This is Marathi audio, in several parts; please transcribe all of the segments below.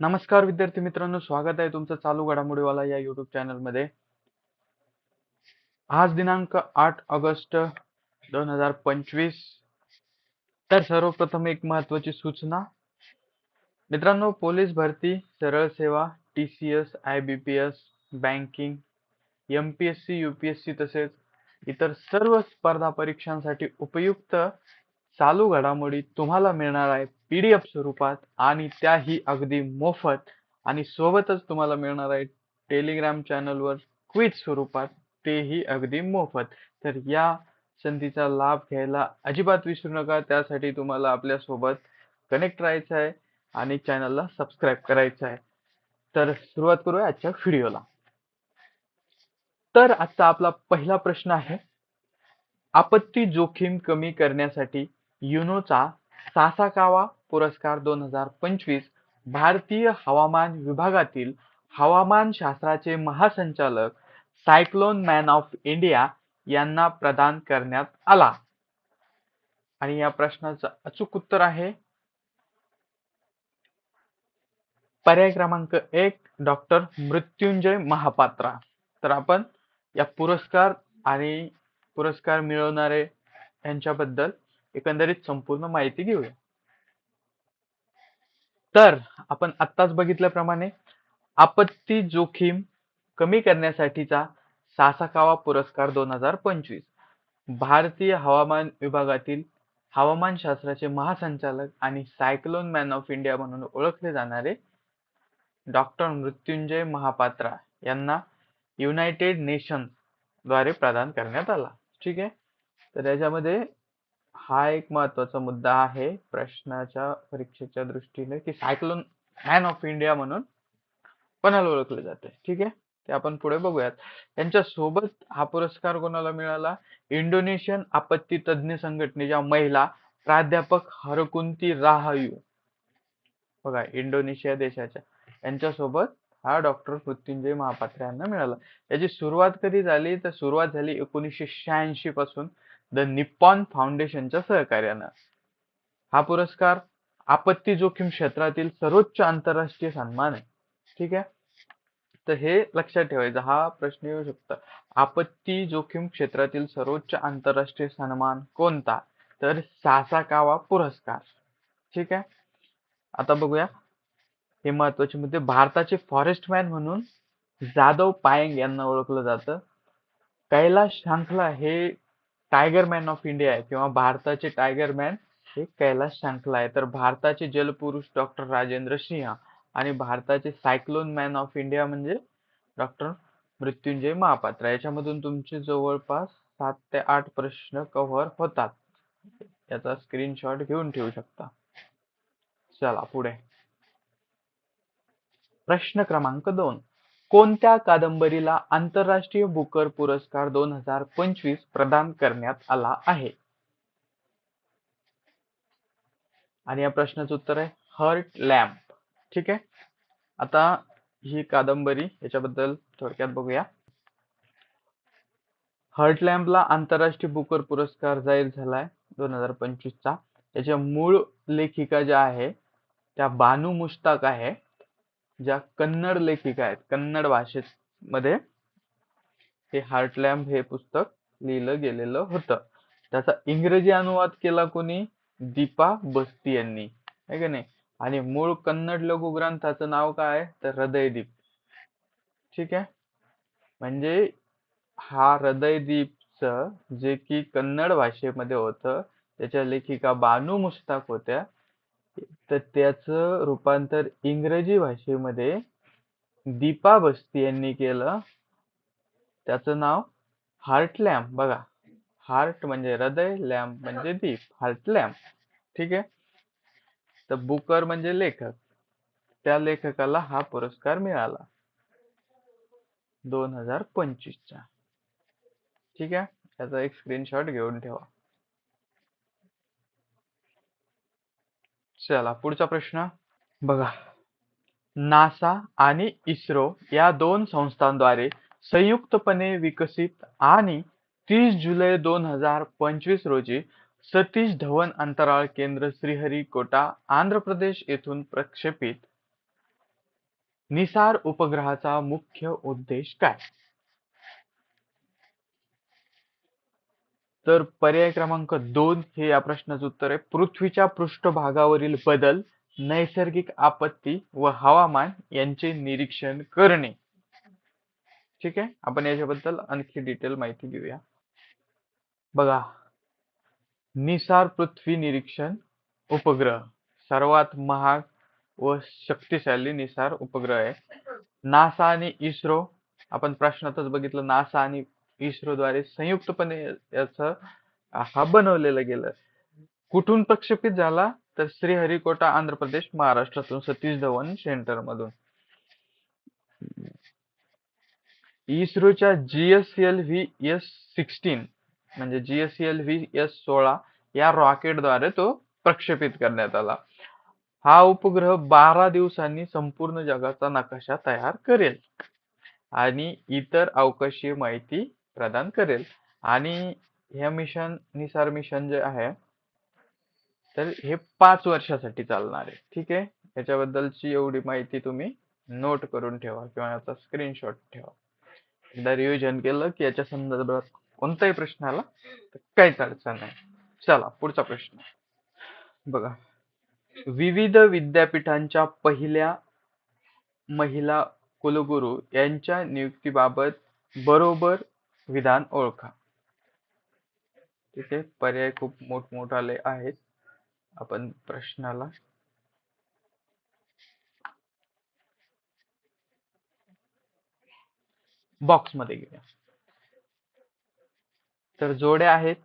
नमस्कार विद्यार्थी मित्रांनो स्वागत आहे तुमचं चालू घडामोडीवाला या युट्यूब चॅनलमध्ये आज दिनांक आठ ऑगस्ट दोन हजार पंचवीस. तर सर्वप्रथम एक महत्वाची सूचना. मित्रांनो पोलीस भरती सरळ सेवा T C S I B P S banking M P S C U P S C तसेच इतर सर्व स्पर्धा परीक्षांसाठी उपयुक्त चालू घडामोडी तुम्हाला मिळणार आहे पीडीएफ स्वरूपात आणि त्याही अगदी मोफत आणि सोबतच तुम्हाला मिळणार आहे टेलिग्राम चॅनलवर क्विज स्वरूपात. तेही अगदी मोफत. तर या संधीचा लाभ घ्यायला अजिबात विसरू नका. त्यासाठी तुम्हाला आपल्यासोबत कनेक्ट राहायचं आहे आणि चॅनलला सबस्क्राईब करायचं आहे. तर सुरुवात करूया आजच्या व्हिडिओला तर आजचा आपला पहिला प्रश्न आहे आपत्ती जोखीम कमी करण्यासाठी युनोचा सासाकावा पुरस्कार दोन हजार पंचवीस भारतीय हवामान विभागातील हवामान शास्त्राचे महासंचालक सायक्लोन मॅन ऑफ इंडिया यांना प्रदान करण्यात आला. आणि या प्रश्नाचं अचूक उत्तर आहे. पर्याय क्रमांक एक डॉक्टर मृत्युंजय महापात्रा. तर आपण या पुरस्कार आणि पुरस्कार मिळवणारे यांच्याबद्दल एकंदरीत संपूर्ण माहिती घेऊया. तर आपण आत्ताच बघितल्याप्रमाणे आपत्ती जोखीम कमी करण्यासाठीचा सासाकावा पुरस्कार दोन हजार पंचवीस. भारतीय हवामान विभागातील हवामान शास्त्राचे महासंचालक आणि सायक्लोन मॅन ऑफ इंडिया म्हणून ओळखले जाणारे डॉक्टर मृत्युंजय महापात्रा यांना युनायटेड नेशनद्वारे प्रदान करण्यात आला. ठीक आहे? तर याच्यामध्ये हा एक महत्त्वाचा मुद्दा आहे प्रश्नाच्या परीक्षेच्या दृष्टीने की सायक्लोन मॅन ऑफ इंडिया म्हणून कोणाला ओळखले जाते ठीक आहे? ते आपण पुढे बघूयात. त्यांच्यासोबत हा पुरस्कार कोणाला मिळाला? इंडोनेशियन आपत्ती तज्ज्ञ संघटनेच्या महिला प्राध्यापक हरकुंती राहायू. बघा इंडोनेशिया देशाच्या. यांच्या सोबत हा डॉक्टर मृत्युंजय महापात्र यांना मिळाला. याची सुरुवात कधी झाली? तर सुरुवात झाली एकोणीसशे शहाऐंशी पासून. द निप्पॉन फाउंडेशनच्या सहकार्यानं. हा पुरस्कार आपत्ती जोखीम क्षेत्रातील सर्वोच्च आंतरराष्ट्रीय सन्मान आहे. ठीक आहे? तर हे लक्षात ठेवायचं हा प्रश्न येऊ शकतो. आपत्ती जोखीम क्षेत्रातील सर्वोच्च आंतरराष्ट्रीय सन्मान कोणता? तर सासाकावा पुरस्कार. ठीक आहे? आता बघूया. हे महत्त्वाचे मुद्दे भारताचे फॉरेस्ट मॅन म्हणून जाधव पायंग यांना ओळखलं जातं. कैलाश शांखला हे टायगर मॅन ऑफ इंडिया आहे किंवा भारताचे टायगर मॅन हे कैलास शांकला आहे. तर भारताचे जलपुरुष डॉक्टर राजेंद्र सिंह आणि भारताचे सायक्लोन मॅन ऑफ इंडिया म्हणजे डॉक्टर मृत्युंजय महापात्र. याच्यामधून तुमचे जवळपास सात ते आठ प्रश्न कव्हर होतात. याचा स्क्रीनशॉट घेऊन ठेवू शकता. चला पुढे. प्रश्न क्रमांक दोन. कोणत्या कादंबरीला आंतरराष्ट्रीय बुकर पुरस्कार दोन हजार पंचवीस प्रदान करण्यात आला आहे? आणि या प्रश्नाचं उत्तर आहे हर्ट लॅम्प ठीक आहे? आता ही कादंबरी याच्याबद्दल थोडक्यात बघूया. हर्ट लॅम्पला आंतरराष्ट्रीय बुकर पुरस्कार जाहीर झालाय दोन हजार पंचवीसचा. त्याच्या मूळ लेखिका ज्या आहे त्या बानू मुश्ताक आहे. ज्या कन्नड लेखिका आहेत कन्नड भाषेत मध्ये हे हार्ट लॅम्प हे पुस्तक लिहिलं गेलेलं होतं. त्याचा इंग्रजी अनुवाद केला कोणी? दीपा बस्ती यांनी. आहे का नाही? आणि मूळ कन्नड लघुग्रंथाचं नाव काय? तर हृदयदीप. ठीक आहे? म्हणजे हा हृदयदीपच जे की कन्नड भाषेमध्ये होतं त्याच्या लेखिका बानू मुश्ताक होत्या. तर त्याचं रूपांतर इंग्रजी भाषेमध्ये दीपा बस्ती यांनी केलं. त्याचं नाव हार्ट लॅम्प बघा. हार्ट म्हणजे हृदय लॅम्प म्हणजे दीप. हार्ट लॅम्प ठीक आहे? तर बुकर म्हणजे लेखक. त्या लेखकाला हा पुरस्कार मिळाला. दोन हजार पंचवीसचा ठीक आहे? त्याचा एक स्क्रीनशॉट घेऊन ठेवा. चला पुढचा प्रश्न. बघा. नासा आणि इस्रो या दोन संस्थांद्वारे संयुक्तपणे विकसित आणि तीस जुलै दोन हजार पंचवीस रोजी सतीश धवन अंतराळ केंद्र श्रीहरिकोटा आंध्र प्रदेश येथून प्रक्षेपित. निसार उपग्रहाचा मुख्य उद्देश काय? तर पर्याय क्रमांक दोन हे या प्रश्नाचं उत्तर आहे. पृथ्वीच्या पृष्ठभागावरील बदल नैसर्गिक आपत्ती व हवामान यांचे निरीक्षण करणे. ठीक आहे? आपण याच्याबद्दल आणखी डिटेल माहिती घेऊया. बघा निसार पृथ्वी निरीक्षण उपग्रह. सर्वात महाग व शक्तिशाली निसार उपग्रह आहे. नासा आणि इस्रो आपण प्रश्नातच बघितलं नासा आणि इस्रोद्वारे संयुक्तपणे याच हा बनवलेलं गेलं. कुठून प्रक्षेपित झाला? तर श्रीहरिकोटा आंध्र प्रदेश महाराष्ट्रातून सतीश धवन सेंटर मधून. इस्रोच्या जीएसएल व्ही एस सिक्स्टीन म्हणजे जीएसएल व्ही एस सोळा या रॉकेटद्वारे तो प्रक्षेपित करण्यात आला. हा उपग्रह बारा दिवसांनी संपूर्ण जगाचा नकाशा तयार करेल. आणि इतर अवकाशीय माहिती प्रदान करेल. आणि ह्या मिशन निसार मिशन जे आहे तर हे पाच वर्षासाठी चालणार आहे. ठीक आहे? याच्याबद्दलची एवढी माहिती तुम्ही नोट करून ठेवा किंवा याचा स्क्रीनशॉट ठेवा. एकदा रिव्हिजन केलं की याच्या संदर्भात कोणताही प्रश्न आला तर काहीच अडचण नाही. चला पुढचा प्रश्न. बघा. विविध विद्यापीठांच्या पहिल्या महिला कुलगुरू यांच्या नियुक्तीबाबत बरोबर विधान ओळखा. तिथे पर्याय खूप मोठमोठाले आहेत. आपण प्रश्नाला बॉक्समध्ये घेऊया. तर जोड्या आहेत.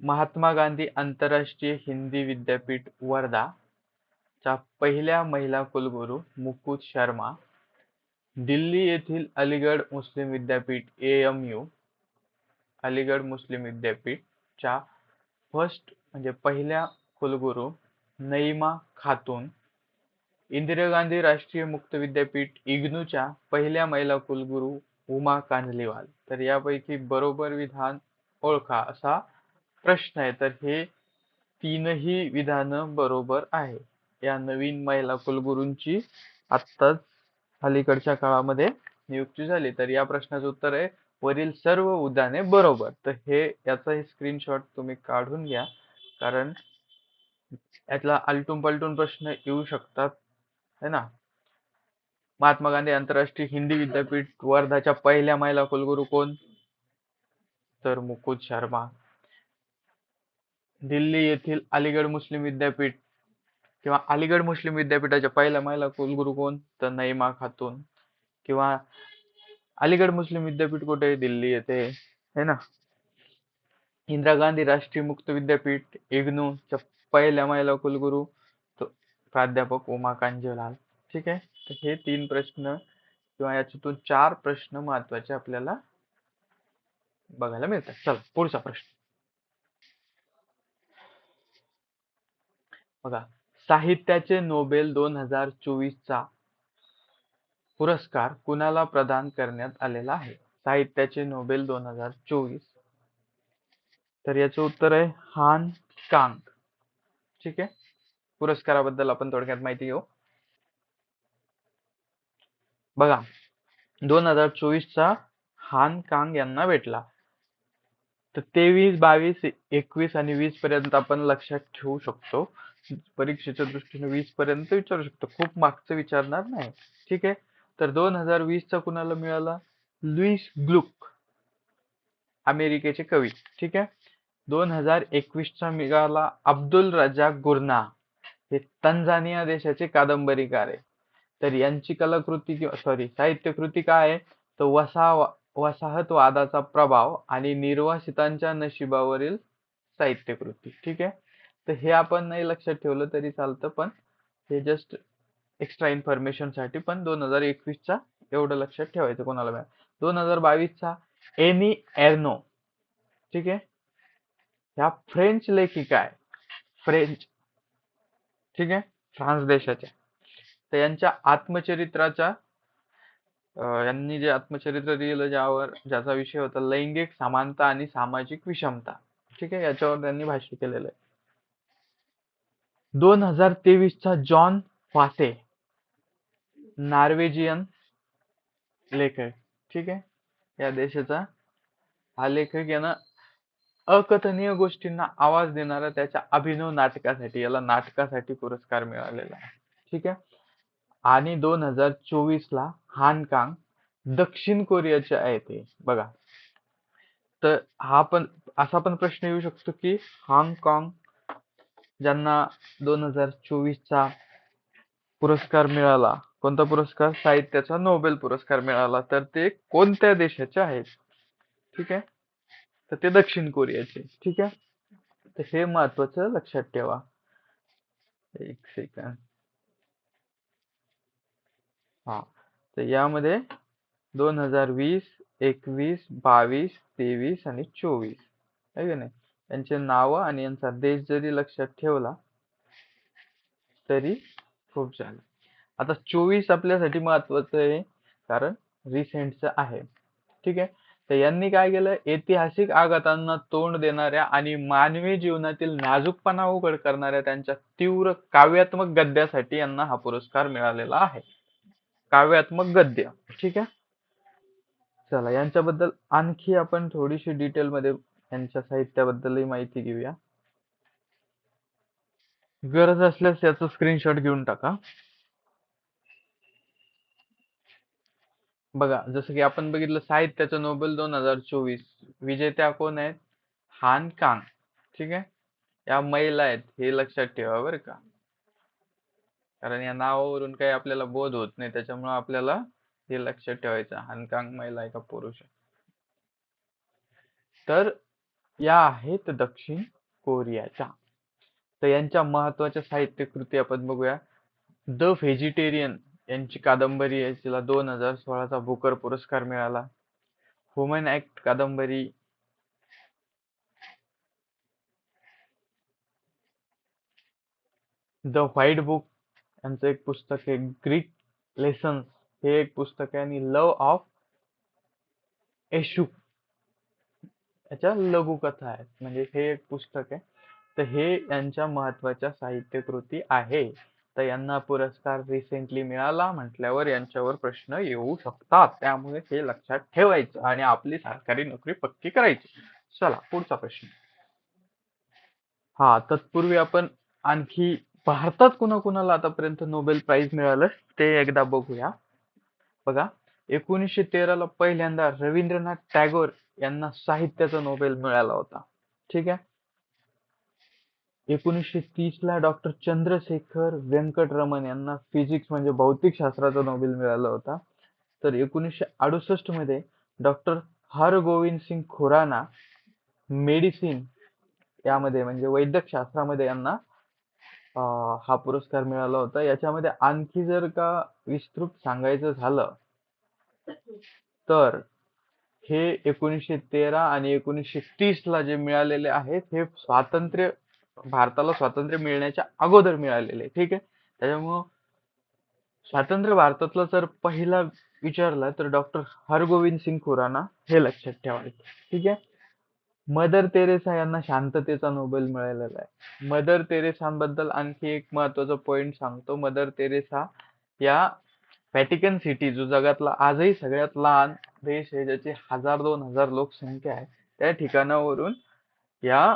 महात्मा गांधी आंतरराष्ट्रीय हिंदी विद्यापीठ वर्धा च्या पहिल्या महिला कुलगुरू मुकुट शर्मा दिल्ली येथील अलीगड मुस्लिम विद्यापीठ एएमयू अलीगड मुस्लिम विद्यापीठ च्या फर्स्ट म्हणजे पहिल्या कुलगुरू नईमा खातून इंदिरा गांधी राष्ट्रीय मुक्त विद्यापीठ इग्नूच्या पहिल्या महिला कुलगुरू उमा कांजलीवाल. तर यापैकी बरोबर विधान ओळखा असा प्रश्न आहे. तर हे तीनही विधान बरोबर आहे. या नवीन महिला कुलगुरूंची आत्ताच अलीकडच्या काळामध्ये नियुक्ती झाली तर या प्रश्नाचं उत्तर आहे वरील सर्व उदाहरणे बरोबर. तर हे याचा स्क्रीनशॉट तुम्ही काढून घ्या कारण यातला आलटून पलटून प्रश्न येऊ शकतात है ना? महात्मा गांधी आंतरराष्ट्रीय हिंदी विद्यापीठ वर्धाच्या पहिल्या महिला कुलगुरू कोण? तर मुकुद शर्मा. दिल्ली येथील अलीगड मुस्लिम विद्यापीठ किंवा अलीगड मुस्लिम विद्यापीठाच्या पहिल्या महिला कुलगुरू कोण? तर नईमा खातून. किंवा अलीगड मुस्लिम विद्यापीठ कुठे दिल्ली येथे. है ना? इंदिरा गांधी राष्ट्रीय मुक्त विद्यापीठ इग्नूच्या पहिल्या महिला कुलगुरू प्राध्यापक उमा कांजीलाल. ठीक आहे? तर हे तीन प्रश्न किंवा याच्यातून चार प्रश्न महत्त्वाचे आपल्याला बघायला मिळतात. चला पुढचा प्रश्न. बघा साहित्याचे नोबेल दोन हजार चोवीस चा पुरस्कार कुणाला प्रदान करण्यात आलेला आहे? साहित्याचे नोबेल दोन हजार चोवीस. तर याचं उत्तर आहे हान कांग. ठीक आहे? पुरस्काराबद्दल आपण थोडक्यात माहिती घेऊ. बघा दोन हजार चोवीसचा हान कांग यांना भेटला. तर तेवीस बावीस एकवीस आणि वीस पर्यंत आपण लक्षात ठेवू शकतो. परीक्षेच्या दृष्टीने वीस पर्यंत विचारू शकतो. खूप मागचं विचारणार नाही. ठीक आहे? तर दोन हजार वीस चा कुणाला मिळाला? लुईस ग्लुक अमेरिकेचे कवी. ठीक आहे? दोन हजार एकवीस चा मिळाला अब्दुल रजा गुर्ना. हे तंझानिया देशाचे कादंबरीकार आहे तर यांची कलाकृती किंवा सॉरी साहित्य कृती काय आहे? तर वसा वसाहतवादाचा प्रभाव आणि निर्वासितांच्या नशिबावरील साहित्य कृती ठीक आहे? तर हे आपण नाही लक्षात ठेवलं तरी चालतं पण हे जस्ट एक्स्ट्रा इन्फॉर्मेशनसाठी पण दोन हजार एकवीस चा एवढं लक्षात ठेवायचं कोणाला मिळाल. दोन हजार बावीस चा एनी एर्नो ठीक आहे? ह्या फ्रेंच लेखिका आहे. फ्रेंच ठीक आहे? फ्रान्स देशाच्या. तर यांच्या आत्मचरित्राच्या यांनी जे आत्मचरित्र लिहिलं ज्यावर ज्याचा विषय होता लैंगिक समानता आणि सामाजिक विषमता ठीक आहे? याच्यावर त्यांनी भाष्य केलेलं आहे. दोन हजार तेवीस चा जॉन फासे नॉर्वेजियन लेखक ठीक आहे? या देशाचा हा लेखक यानं अकथनीय गोष्टींना आवाज देणारा त्याच्या अभिनव नाटकासाठी याला नाटकासाठी पुरस्कार मिळालेला आहे. ठीक आहे? आणि दोन हजार चोवीस ला हानकांग दक्षिण कोरियाचे आहे ते बघा. तर हा पण असा पण प्रश्न येऊ शकतो की हाँगकाँग ज्यांना दोन हजार चोवीसचा पुरस्कार मिळाला. कोणता पुरस्कार? साहित्याचा नोबेल पुरस्कार मिळाला. तर ते कोणत्या देशाचे आहेत? ठीक आहे? तर ते दक्षिण कोरियाचे. ठीक आहे? तर हे महत्वाचं लक्षात ठेवा. एक सेकंड हा. तर यामध्ये दोन हजार वीस एकवीस बावीस तेवीस आणि चोवीस. आहे की नाही? यांचे नाव आणि यांचा देश जरी लक्षात ठेवला तरी खूप झालं आता चोवीस आपल्यासाठी महत्वाचं आहे कारण रिसेंटचं आहे. ठीक आहे? तर यांनी काय केलं? ऐतिहासिक आघातांना तोंड देणाऱ्या आणि मानवी जीवनातील नाजूकपणा उघड करणाऱ्या त्यांच्या तीव्र काव्यात्मक गद्यासाठी यांना हा पुरस्कार मिळालेला आहे. काव्यात्मक गद्य. ठीक आहे? चला यांच्याबद्दल आणखी आपण थोडीशी डिटेल मध्ये यांच्या साहित्याबद्दलही माहिती घेऊया. गरज असल्यास याचं स्क्रीनशॉट घेऊन टाका. बघा जसं की आपण बघितलं साहित्याचं नोबेल दोन हजार चोवीस विजेत्या कोण आहेत? हान कांग. ठीक आहे? या महिला आहेत हे लक्षात ठेवा बरं का. कारण या नावावरून काही आपल्याला बोध होत नाही त्याच्यामुळे आपल्याला हे लक्षात ठेवायचं हानकांग महिला आहे का पुरुष तर या आहेत दक्षिण कोरियाच्या. तर यांच्या महत्त्वाच्या साहित्य कृती आपण बघूया. द व्हेजिटेरियन यांची कादंबरी आहे. तिला दोन हजार सोळाचा बुकर पुरस्कार मिळाला. वुमेन ऍक्ट कादंबरी. द व्हाईट बुक यांचं एक पुस्तक आहे. ग्रीक लेसन्स हे एक पुस्तक आहे. आणि लव ऑफ एशू ह्याच्या लघुकथा आहेत. म्हणजे हे एक पुस्तक आहे. तर हे यांच्या महत्त्वाच्या साहित्य कृती आहे. तर यांना पुरस्कार रिसेंटली मिळाला म्हटल्यावर यांच्यावर प्रश्न येऊ शकतात. त्यामुळे हे लक्षात ठेवायचं आणि आपली सरकारी नोकरी पक्की करायची. चला पुढचा प्रश्न. हा तत्पूर्वी आपण आणखी भारतात कुणाकुणाला आतापर्यंत नोबेल प्राइज मिळालं ते एकदा बघूया. बघा. एकोणीसशे तेराला पहिल्यांदा रवींद्रनाथ टागोर यांना साहित्याचा नोबेल मिळाला होता. ठीक आहे? एकोणीसशे तीस ला डॉक्टर चंद्रशेखर व्यंकटरमण यांना फिजिक्स म्हणजे भौतिक शास्त्राचा नोबेल मिळाला होता. तर एकोणीसशे अडुसष्टमध्ये डॉक्टर हरगोविंद सिंग खुराना मेडिसिन यामध्ये म्हणजे वैद्यक शास्त्रामध्ये यांना हा पुरस्कार मिळाला होता. याच्यामध्ये आणखी जर का विस्तृत सांगायचं झालं तर हे एकोणीसशे तेरा आणि एकोणीसशे तीस ला जे मिळालेले आहेत हे स्वातंत्र्य भारताला स्वातंत्र्य मिळण्याच्या अगोदर मिळालेले ठीक आहे? त्याच्यामुळं स्वातंत्र्य भारतातला जर पहिला विचारला तर डॉक्टर हरगोविंद सिंग खुराना हे लक्षात ठेवायचं ठीक आहे? मदर तेरेसा यांना शांततेचा नोबेल मिळालेला आहे. मदर तेरेसांबद्दल आणखी एक महत्त्वाचा पॉइंट सांगतो. मदर तेरेसा या व्हॅटिकन सिटी जो जगातला आजही सगळ्यात लहान देश आहे ज्याची हजार दोन हजार लोकसंख्या आहे त्या ठिकाणावरून या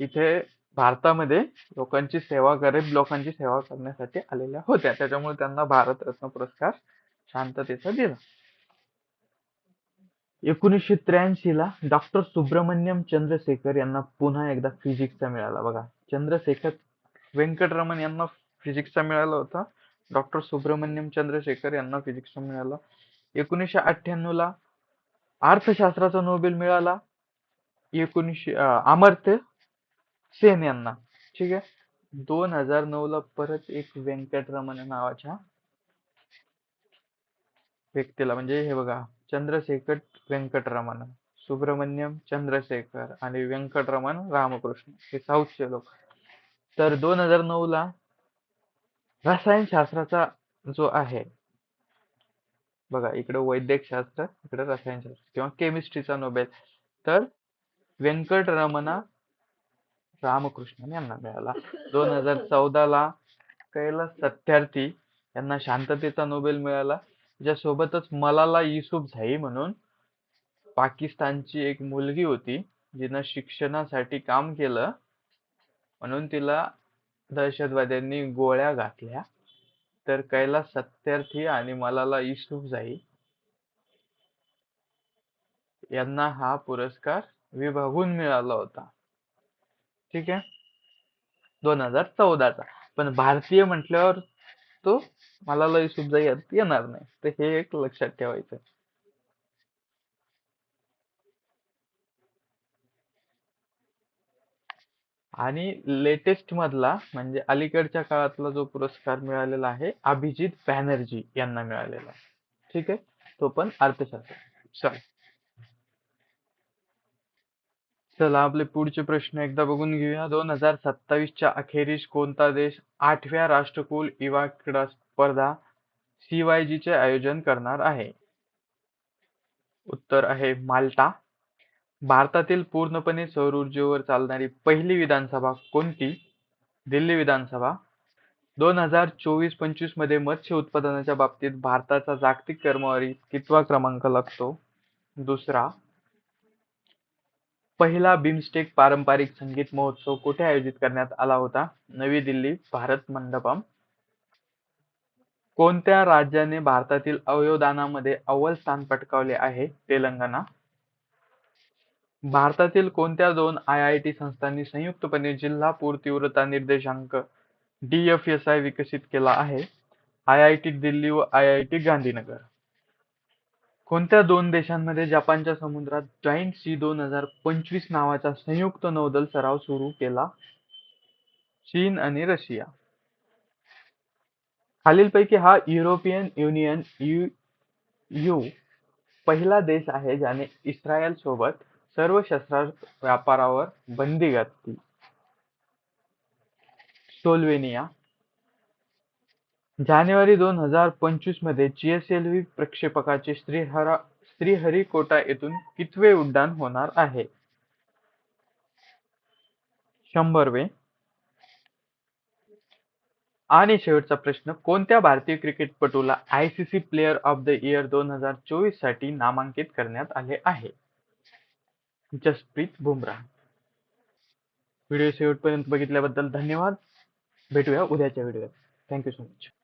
इथे भारतामध्ये लोकांची सेवा गरीब लोकांची सेवा करण्यासाठी आलेल्या होत्या. त्याच्यामुळे त्यांना भारतरत्न पुरस्कार शांततेचा दिला. एकोणीसशे त्र्याऐंशी ला डॉक्टर सुब्रमण्यम चंद्रशेखर यांना पुन्हा एकदा फिजिक्सचा मिळाला. बघा चंद्रशेखर व्यंकटरमण यांना फिजिक्सचा मिळाला होता. डॉक्टर सुब्रमण्यम चंद्रशेखर यांना फिजिक्सचा मिळाला. एकोणीसशे अठ्ठ्याण्णव ला अर्थशास्त्राचा नोबेल मिळाला. एकोणीसशे अमर्त्य सेन यांना. ठीक आहे? दोन हजार नऊ ला परत एक व्यंकटरमण नावाच्या व्यक्तीला म्हणजे हे बघा चंद्रशेखर व्यंकटरमण सुब्रमण्यम चंद्रशेखर आणि व्यंकटरमण रामकृष्ण हे साऊथचे लोक. तर दोन हजार नऊ ला रसायनशास्त्राचा जो आहे बघा इकडे वैद्यकशास्त्र इकडं इकडे रसायनशास्त्र किंवा केमिस्ट्रीचा नोबेल तर व्यंकटरमणा रामकृष्णन यांना मिळाला. दोन हजार चौदा ला कैलास सत्यार्थी यांना शांततेचा नोबेल मिळाला. त्याच्यासोबतच मलाला युसुफझाई म्हणून पाकिस्तानची एक मुलगी होती जिनं शिक्षणासाठी काम केलं. म्हणून तिला दहशतवाद्यांनी गोळ्या घातल्या तर कैलास सत्यार्थी आणि मलाला जाई. यांना हा पुरस्कार विभागून मिळाला होता. ठीक आहे? दोन हजार चौदाचा. पण भारतीय म्हटल्यावर तो मलाला युसुफझाई यात येणार नाही. तर हे एक लक्षात ठेवायचं आणि लेटेस्ट मधला म्हणजे अलीकडच्या काळातला जो पुरस्कार मिळालेला आहे अभिजित बॅनर्जी यांना मिळालेला. ठीक आहे? तो पण अर्थशास्त्र. चल. चला आपले पुढचे प्रश्न एकदा बघून घेऊया. दोन हजार सत्तावीसच्या अखेरीस कोणता देश आठव्या राष्ट्रकुल युवा क्रीडा स्पर्धा सीवायजीचे चे आयोजन करणार आहे? उत्तर आहे माल्टा. भारतातील पूर्णपणे सौर ऊर्जेवर चालणारी पहिली विधानसभा कोणती? दिल्ली विधानसभा. दोन हजार चोवीस पंचवीसमध्ये मत्स्य उत्पादनाच्या बाबतीत भारताचा जागतिक क्रमवारी कितवा क्रमांक लागतो? दुसरा. पहिला बिमस्टेक पारंपरिक संगीत महोत्सव कुठे आयोजित करण्यात आला होता? नवी दिल्ली भारत मंडपम. कोणत्या राज्याने भारतातील अवयवदानामध्ये अव्वल स्थान पटकावले आहे? तेलंगणा. भारतातील कोणत्या दोन आय-आय-टी संस्थांनी संयुक्तपणे जिल्हा पूर तीव्रता निर्देशांक DFSI विकसित केला आहे? आय-आय-टी दिल्ली व आय-आय-टी गांधीनगर. कोणत्या दोन देशांमध्ये जपानच्या समुद्रात जॉईंट सी दोन हजार पंचवीस नावाचा संयुक्त नौदल सराव सुरू केला? चीन आणि रशिया. खालीलपैकी हा युरोपियन युनियन यू पहिला देश आहे ज्याने इस्रायल सोबत सर्व शस्त्रास्त्र व्यापारावर बंदी घातली. स्लोव्हेनिया जानेवारी दोन हजार पंचवीसमध्ये जीएसएलव्ही प्रक्षेपकाचे श्रीहरा श्रीहरिकोटा येथून कितवे उड्डाण होणार आहे? शंभरवे. आणि शेवटचा प्रश्न कोणत्या भारतीय क्रिकेटपटूला ICC player of the year दोन हजार चोवीससाठी नामांकित करण्यात आले आहे? जसप्रीत बुमराह. व्हिडिओ शेवटपर्यंत बघितल्याबद्दल धन्यवाद. भेटूया उद्याच्या व्हिडिओत. Thank you so much